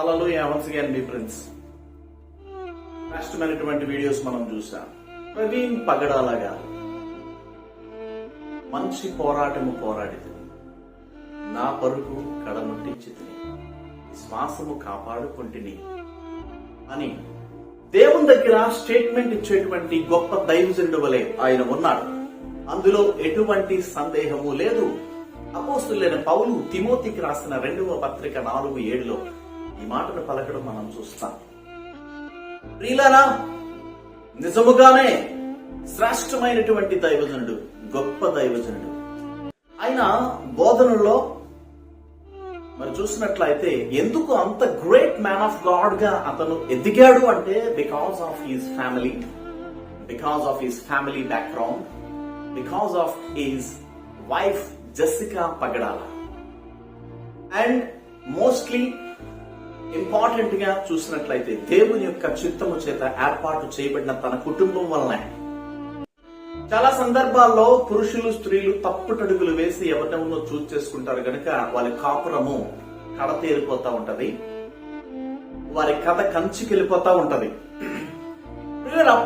Hello once again మీ friends కష్టమైనటువంటి videos మనం చూసాం. ప్రవీణ్ పగడాల గారు మంచి పోరాటము పోరాడితే. నా పరుగు కడముట్టించితిని శ్వాసము కాపాడుకుంటుని. అని దేవుని దగ్గర స్టేట్మెంట్ ఇచ్చేటువంటి గొప్ప దైవజనుడు వలె ఆయన ఉన్నాడు. అందులో ఎటువంటి సందేహము లేదు. అపోస్తులైన పౌలు తిమోతికి రాసిన రెండవ పత్రిక నాలుగు ఏడులో ఈ మాటను పలకడం మనం చూస్తాం. ప్రియులారా నిజముగానే శ్రేష్టమైనటువంటి దైవజనుడు గొప్ప దైవజనుడు. ఆయన బోధనలో మరి చూసినట్లయితే ఎందుకు అంత గ్రేట్ మ్యాన్ ఆఫ్ గాడ్గా అతను ఎదిగాడు అంటే because of his family because of his family background because of his wife Jessica Pagadala and mostly ఇంపార్టెంట్గా చూసినట్లయితే దేవుని యొక్క చిత్తము చేత ఏర్పాటు చేయబడిన తన కుటుంబం వలన. చాలా సందర్భాల్లో పురుషులు స్త్రీలు తప్పుటడుగులు వేసి ఎవరినెవరినో చూస్ చేసుకుంటారు కనుక వాళ్ళ కాపురము కడతేరిపోతా ఉంటది. వారి కథ కంచికెళ్ళిపోతా ఉంటది.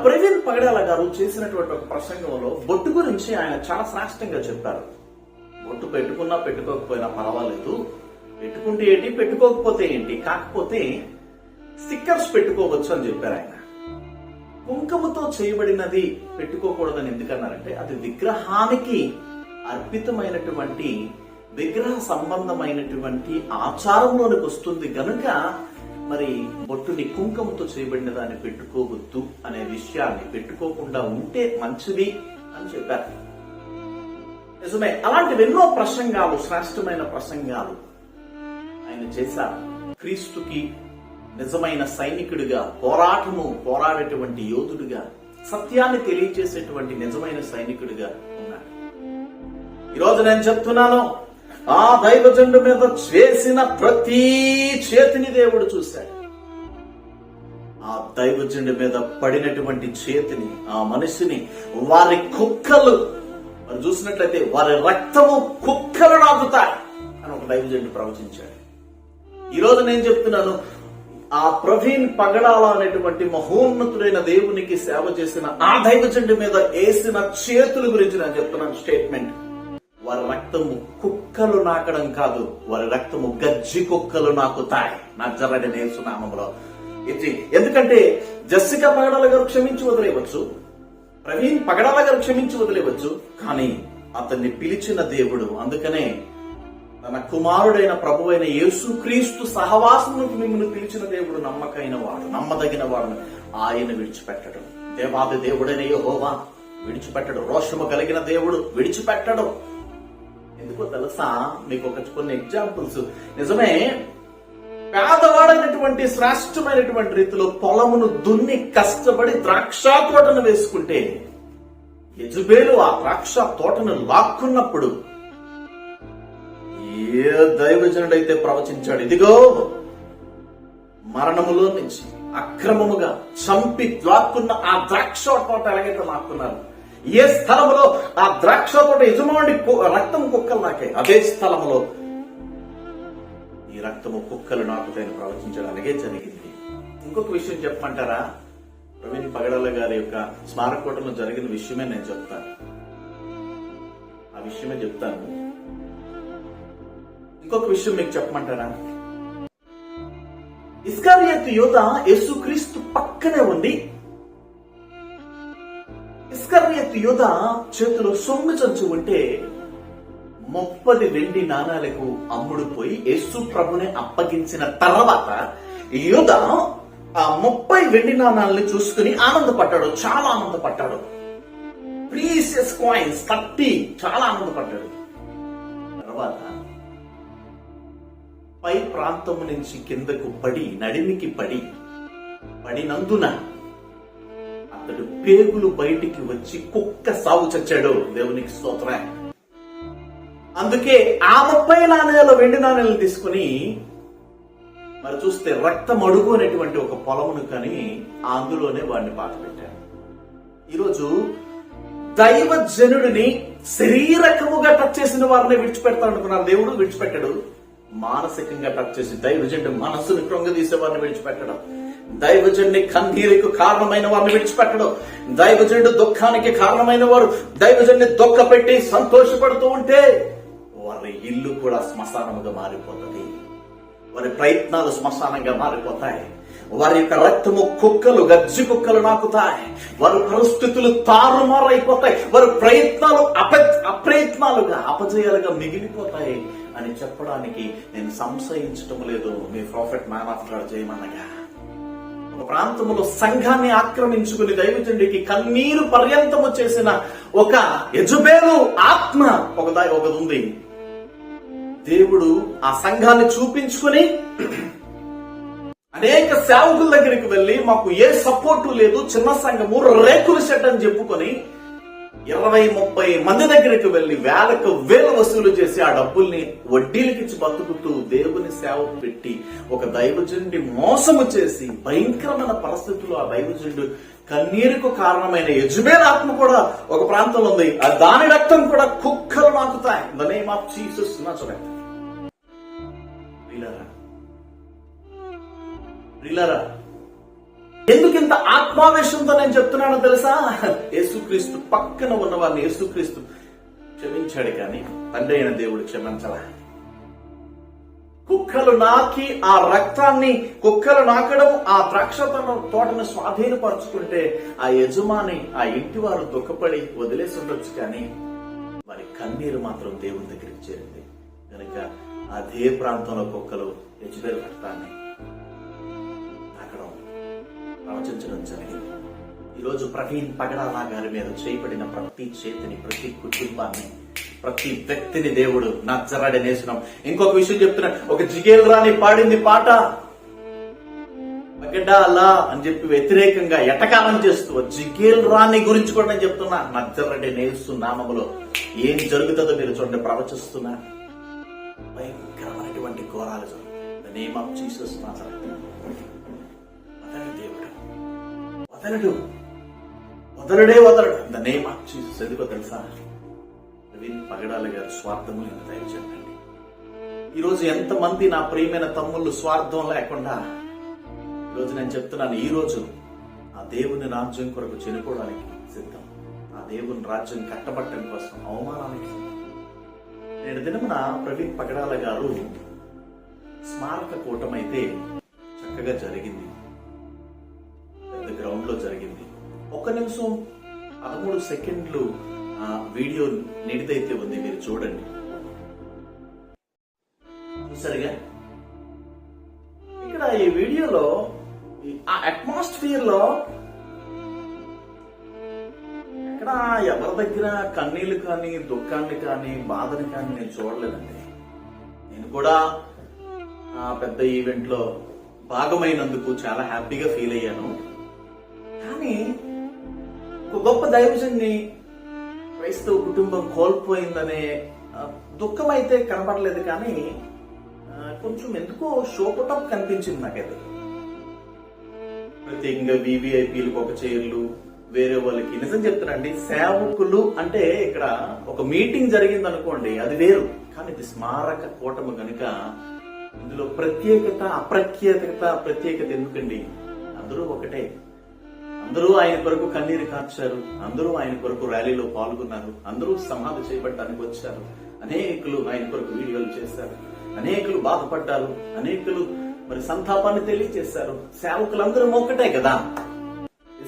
ప్రవీణ్ పగడాల గారు చేసినటువంటి ఒక ప్రసంగంలో బొట్టు గురించి ఆయన చాలా శ్రాష్టంగా చెప్పారు. బొట్టు పెట్టుకున్నా పెట్టుకోకపోయినా పర్వాలేదు. పెట్టుకుంటే ఏంటి? పెట్టుకోకపోతే ఏంటి? కాకపోతే స్టిక్కర్స్ పెట్టుకోవచ్చు అని చెప్పారు ఆయన. కుంకుమతో చేయబడినది పెట్టుకోకూడదని ఎందుకన్నారంటే అది విగ్రహానికి అర్పితమైనటువంటి విగ్రహ సంబంధమైనటువంటి ఆచారంలోనికి వస్తుంది గనుక మరి బొట్టుని కుంకుమతో చేయబడిన దాన్ని పెట్టుకోవద్దు అనే విషయాన్ని పెట్టుకోకుండా ఉంటే మంచిది అని చెప్పారు. నిజమే. అలాంటివి ఎన్నో ప్రసంగాలు శ్రేష్టమైన ప్రసంగాలు ఆయన చేశారు క్రీస్తుకి నిజమైన సైనికుడిగా పోరాటము పోరాడేటువంటి యోధుడిగా సత్యాన్ని తెలియజేసేటువంటి నిజమైన సైనికుడిగా ఉన్నాడు. ఈరోజు నేను చెప్తున్నాను ఆ దైవజండు మీద చేసిన ప్రతి చేతిని దేవుడు చూశాడు. ఆ దైవజండు మీద పడినటువంటి చేతిని ఆ మనిషిని వారి కుక్కలు మరి చూసినట్లయితే వారి రక్తము కుక్కలు నాకుతాయి అని ఒక దైవజండు ప్రవచించాడు. ఈ రోజు నేను చెప్తున్నాను ఆ ప్రవీణ్ పగడాల అనేటువంటి మహోన్నతుడైన దేవునికి సేవ చేసిన ఆ దైవజండు మీద వేసిన చేతుల గురించి నేను చెప్తున్నాను స్టేట్మెంట్. వారి రక్తము కుక్కలు నాకడం కాదు వారి రక్తము గజ్జి కుక్కలు నాకుతాయి నా జరగని నేర్చునామంలో. ఇది ఎందుకంటే జస్సిక పగడాల గారు క్షమించి వదిలేయవచ్చు ప్రవీణ్ పగడాల గారు క్షమించి వదిలేయవచ్చు కానీ అతన్ని పిలిచిన దేవుడు అందుకనే తన కుమారుడైన ప్రభువైన యేసుక్రీస్తు సహవాసములకు మిమ్మల్ని పిలిచిన దేవుడు నమ్మకైన వాడు నమ్మదగిన వాడు ఆయన విడిచిపెట్టడు. దేవాది దేవుడైన యహోవా విడిచిపెట్టడు. రోషము కలిగిన దేవుడు విడిచిపెట్టడు. ఎందుకో తెలుసా? మీకు ఒక కొన్ని ఎగ్జాంపుల్స్ నిజమే పేదవాడైనటువంటి శ్రేష్టమైనటువంటి రీతిలో పొలమును దున్ని కష్టపడి ద్రాక్ష తోటను వేసుకుంటే యజుబేలు ఆ ద్రాక్ష తోటను లాక్కున్నప్పుడు ఏ దైవజనుడైతే ప్రవచించాడు? ఇదిగో మరణములో నుంచి అక్రమముగా చంపి ద్వాక్కున్న ఆ ద్రాక్ష తోట ఎలాగైతే లాక్కున్నారు? ఏ స్థలములో ఆ ద్రాక్ష తోట యజమాని రక్తం కుక్కలు నాకే అదే స్థలములో ఈ రక్తము కుక్కలు నాకుతాయని ప్రవచించడం. అలాగే జరిగింది. ఇంకొక విషయం చెప్పమంటారా? ప్రవీణ్ పగడాల గారి యొక్క స్మారకోటలో జరిగిన విషయమే నేను చెప్తాను. ఆ విషయమే చెప్తాను. ఇంకొక విషయం మీకు చెప్పమంటారా? ఇస్కారియత్ యోధ యేసుక్రీస్తు పక్కనే ఉండి ఇస్కర్యత్ యోధ చేతిలో సొమ్ము చంచు ఉంటే ముప్పది వెండి నాణాలకు అమ్ముడు పోయి యేసు ప్రభుని అప్పగించిన తర్వాత యోధ ఆ ముప్పై వెండి నాణాలని చూసుకుని ఆనందపడ్డాడు చాలా ఆనందపడ్డాడు. ప్రీసియస్ కాయిన్స్ థర్టీ చాలా ఆనందపడ్డాడు. తర్వాత పై ప్రాంతము నుంచి కిందకు పడి నడిమికి పడి పడినందున అతడు పేగులు బయటికి వచ్చి కుక్క సాగు చచ్చాడు. దేవునికి స్తోత్ర. అందుకే ఆ ముప్పై నాణ్యాల వెండి నాణ్యాలు తీసుకుని మరి చూస్తే రక్తం అడుగు అనేటువంటి ఒక పొలమును కని అందులోనే వాడిని పాత పెట్టాడు. ఈరోజు దైవజనుడిని శరీరకముగా టచ్ చేసిన వారిని విడిచిపెడతా అనుకున్నారు దేవుడు విడిచిపెట్టాడు. మానసికంగా టచ్ చేసి దైవజండి మనస్సును కృంగదీసే వారిని విడిచిపెట్టడం. దైవజండి కన్నీరుకు కారణమైన వారిని విడిచిపెట్టడం. దైవజండు దుఃఖానికి కారణమైన వారు దైవజండి దుఃఖ పెట్టి సంతోషపడుతూ ఉంటే వారి ఇల్లు కూడా శ్మశానముగా మారిపోతుంది. వారి ప్రయత్నాలు శ్మశానంగా మారిపోతాయి. వారి యొక్క రక్తము కుక్కలు గజ్జి కుక్కలు నాకుతాయి. వారి పరిస్థితులు తారుమారైపోతాయి. వారి ప్రయత్నాలు అప అప్రయత్నాలుగా అపజయాలుగా మిగిలిపోతాయి. అని చెప్పడానికి నేను సంశయించటం లేదు. మీ ప్రాఫిట్ మ్యాన్ ఆఫ్ గాడ్ చేయమన్నగా. ఒక ప్రాంతంలో సంఘాన్ని ఆక్రమించుకుని దైవజనుడికి కన్నీరు పర్యంతము చేసిన ఒక యజుబేలు ఆత్మ ఒక ఒకది ఉంది. దేవుడు ఆ సంఘాన్ని చూపించుకుని అనేక సేవకుల దగ్గరికి వెళ్ళి మాకు ఏ సపోర్టు లేదు చిన్న సంఘము రేకుల షెడ్ అని చెప్పుకొని ఇరవై ముప్పై మంది దగ్గరికి వెళ్ళి వేలకు వేల వసూలు చేసి ఆ డబ్బుల్ని వడ్డీలకిచ్చి బతుకుతూ దేవుని సేవ పెట్టి ఒక దైవజుండి మోసము చేసి భయంకరమైన పరిస్థితుల్లో ఆ దైవజుండు కన్నీరుకు కారణమైన యజుబేల్ ఆత్మ కూడా ఒక ప్రాంతంలో ఉంది. ఆ దాని రక్తం కూడా కుక్కలు నాకుతాయి. ద నేమ్ ఆఫ్ జీసస్ నా చూడండి ప్రియులారా ఎందుకు ఇంత ఆత్మావేశంతో నేను చెప్తున్నానో తెలుసా? యేసుక్రీస్తు పక్కన ఉన్న వారిని యేసుక్రీస్తు క్షమించాడు కానీ తండ్రి అయిన దేవుడు క్షమించలా. కుక్కలు నాకి ఆ రక్తాన్ని కుక్కలు నాకడం ఆ ద్రాక్ష తోటను స్వాధీనపరుచుకుంటే ఆ యజమాని ఆ ఇంటి వారు దుఃఖపడి వదిలేసి ఉండొచ్చు కానీ వారి కన్నీరు మాత్రం దేవుని దగ్గరికి చేరింది. కనుక అదే ప్రాంతంలో కుక్కలు యజుబేల్ రక్తాన్ని ఆలోచించడం జరిగింది. ఈరోజు ప్రవీణ్ పగడాల గారి మీద చేయబడిన ప్రతి చేతిని ప్రతి కుటుంబాన్ని ప్రతి వ్యక్తిని దేవుడు నచ్చరాడనేసినాం ఇంకొక విషయం చెప్తున్నా. ఒక జిగేల్ రాణి పాడింది పాట. పగడాలా అని చెప్పి వ్యతిరేకంగా ఎటకాలం చేస్తూ జిగేల్ రాణి గురించి కూడా నేను చెప్తున్నా. నచ్చరడి నేస్తు నామములో ఏం జరుగుతుందో మీరు చూడండి ప్రవచిస్తున్నా. భయంకరమైనటువంటి ఘోరాలు జరుగుతుంది నేమ్ ఆఫ్ జీసస్ వదలడు వదలడే వదలడు. ద నేమ్ ఆఫ్ జీసస్ ఎందుకో తెలుసా? ప్రవీణ్ పగడాల గారు స్వార్థము నేను దయచేయండి. ఈరోజు ఎంతమంది నా ప్రియమైన తమ్ముళ్ళు స్వార్థం లేకుండా ఈరోజు నేను చెప్తున్నాను ఈ రోజు ఆ దేవుని రాజ్యం కొరకు చనిపోవడానికి సిద్ధం. ఆ దేవుని రాజ్యం కట్టబట్టడం కోసం అవమానానికి సిద్ధం. నేడు దినమున ప్రవీణ్ పగడాల గారు స్మారక కూటమైతే చక్కగా జరిగింది. లో జరిగింది. ఒక్క నిమిషం పదమూడు సెకండ్లు ఆ వీడియో నిడిదైతే ఉంది మీరు చూడండి. చూసారుగా? ఇక్కడ ఈ వీడియోలో ఆ అట్మాస్ఫియర్లో ఇక్కడ ఎవరి దగ్గర కన్నీళ్ళు కానీ దుఃఖాన్ని కానీ బాధని కానీ నేను చూడలేదండి. నేను కూడా ఆ పెద్ద ఈవెంట్లో భాగమైనందుకు చాలా హ్యాపీగా ఫీల్ అయ్యాను. కానీ ఒక గొప్ప దైవజన్ని క్రైస్తవ కుటుంబం కోల్పోయిందనే దుఃఖం అయితే కనపడలేదు కానీ కొంచెం ఎందుకో షోపటప్ కనిపించింది నాకైతే. ప్రత్యేకంగా వివిఐపీలకు ఒక చైర్లు వేరే వాళ్ళకి నిజం చెప్తానండి సేవకులు అంటే ఇక్కడ ఒక మీటింగ్ జరిగింది అనుకోండి అది వేరు. కానీ ఇది స్మారక కూటమి కనుక ఇందులో ప్రత్యేకత అప్రత్యేకత ప్రత్యేకత ఎందుకండి? అందరూ ఒకటే. అందరూ ఆయన కొరకు కన్నీరు కార్చారు. అందరూ ఆయన కొరకు ర్యాలీలో పాల్గొన్నారు. అందరూ సమాధి చేపట్టడానికి వచ్చారు. అనేకులు ఆయన కొరకు వీడియోలు చేశారు. అనేకులు బాధపడ్డారు. అనేకులు మరి సంతాపాన్ని తెలియజేశారు సేవకులందరూ ఒక్కటే కదా.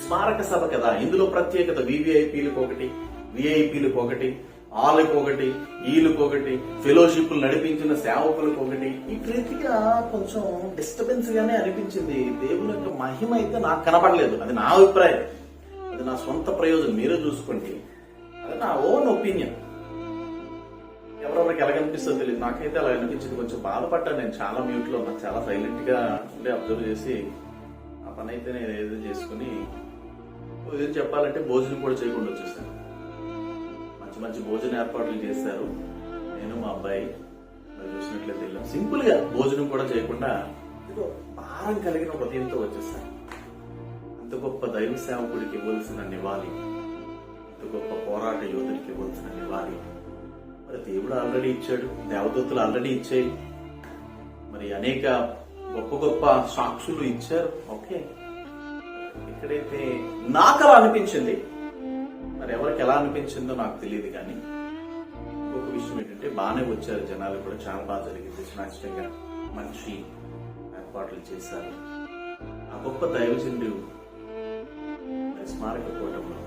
స్మారక సభ కదా. ఇందులో ప్రత్యేకత వివిఐపీలకు ఒకటి విఐపీలకు ఒకటి వాళ్ళకి ఒకటి వీళ్ళకి ఒకటి ఫెలోషిప్లు నడిపించిన సేవకులకు ఒకటి ఈ రీతిగా కొంచెం డిస్టర్బెన్స్ గానే అనిపించింది. దేవుని యొక్క మహిమ అయితే నాకు కనపడలేదు. అది నా అభిప్రాయం. అది నా సొంత ప్రయోజనం. మీరే చూసుకోండి. అది నా ఓన్ ఒపీనియన్. ఎవరెవరికి ఎలా కనిపిస్తుందో తెలియదు. నాకైతే అలా అనిపించింది. కొంచెం బాధపడ్డాను. నేను చాలా మ్యూట్లో చాలా సైలెంట్గా ఉండి అబ్జర్వ్ చేసి ఆ పని అయితే నేను ఏదో చేసుకుని ఏదో చెప్పాలంటే భోజనం కూడా చేయకుండా వచ్చేసాను. మంచి మంచి భోజన ఏర్పాట్లు చేశారు. నేను మా అబ్బాయి మరి చూసినట్లయితే వెళ్ళాం సింపుల్గా భోజనం కూడా చేయకుండా ఏదో భారం కలిగిన ఉదయంతో వచ్చేసాను అంత గొప్ప దైవ సేవకుడికి ఇవ్వాల్సిన నివాలి అంత గొప్ప పోరాట యోధుడికి ఇవ్వాల్సిన నివాలి మరి దేవుడు ఆల్రెడీ ఇచ్చాడు దేవదూతలు ఆల్రెడీ ఇచ్చాయి. మరి అనేక గొప్ప గొప్ప సాక్షులు ఇచ్చారు. ఓకే. ఇక్కడైతే నాకు అలా అనిపించింది. మరి ఎవరికి ఎలా అనిపించిందో నాకు తెలియదు కానీ ఇంకొక విషయం ఏంటంటే బాగానే వచ్చారు జనాలు కూడా. చాలా బాగా జరిగింది. సునాచితంగా మంచి ఏర్పాట్లు చేశారు. ఆ గొప్ప దైవజనుడు స్మారక కూటంలో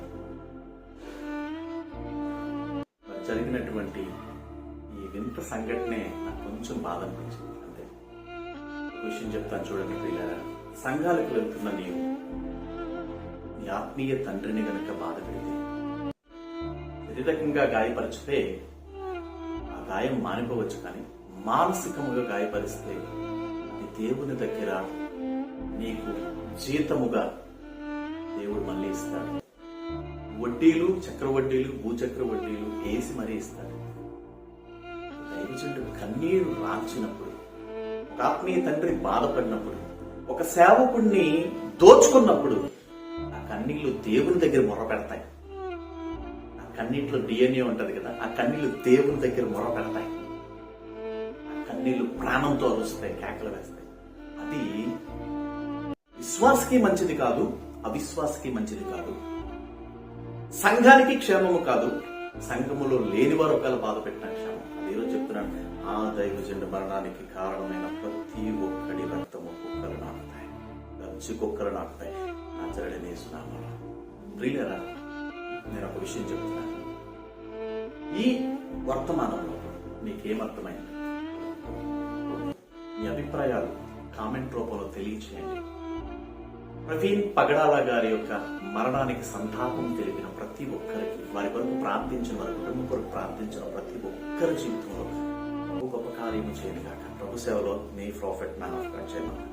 జరిగినటువంటి ఈ వింత సంఘటనే నాకు కొంచెం బాధ అనిపించింది. అంతే. ఒక విషయం చెప్తాను చూడండి ప్రియులారా. సంఘాలకు వెళ్తున్న నీవు నీ ఆత్మీయ తండ్రిని గనుక బాధ పెడితే శారీరకంగా గాయపరిచితే ఆ గాయం మానిపోవచ్చు కానీ మానసికముగా గాయపరిస్తే అది దేవుని దగ్గర నీకు జీతముగా దేవుడు మళ్ళీ ఇస్తాడు. వడ్డీలు చక్రవడ్డీలు భూచక్ర వడ్డీలు వేసి మరీ ఇస్తాడు. దైవజనుడు కన్నీరు రాల్చినప్పుడు ఒక ఆత్మీయ తండ్రి బాధపడినప్పుడు ఒక సేవకుణ్ణి దోచుకున్నప్పుడు ఆ కన్నీళ్ళు దేవుని దగ్గర మొర పెడతాయి కన్నీటిలో డిఎన్ఏ ఉంటది కదా ఆ కన్నీళ్ళు దేవుని దగ్గర మొర పెడతాయి ఆ కన్నీళ్ళు ప్రాణంతో అరుస్తాయి కేకలు వేస్తాయి. అది విశ్వాసకి మంచిది కాదు అవిశ్వాసకి మంచిది కాదు. సంఘానికి క్షేమము కాదు సంఘములో లేని వారు ఒకవేళ బాధ పెట్టిన క్షేమం అది ఈరోజు చెప్తున్నాను ఆ దైవజండ మరణానికి కారణమైన ప్రతి ఒక్కడి రక్తము కుక్కలు నాకుతాయి గచ్చి కుక్కలు నాకుతాయి నా జరడనే ప్రియులరా నేను ఒక విషయం చెప్తున్నాను ఈ వర్తమానంలో మీకేమర్థమైంది మీ అభిప్రాయాలు కామెంట్ రూపంలో తెలియచేయండి. ప్రవీణ్ పగడాల గారి యొక్క మరణానికి సంతాపం తెలిపిన ప్రతి ఒక్కరికి వారి కొరకు ప్రార్థించిన వారి కుటుంబం కొరకు ప్రార్థించిన ప్రతి ఒక్కరి జీవితంలో గొప్ప కార్యము చేయను కాక. ప్రభు సేవలో మీ ప్రాఫిట్ మ్యాన్ ఆఫ్ గాడ్ చేయమని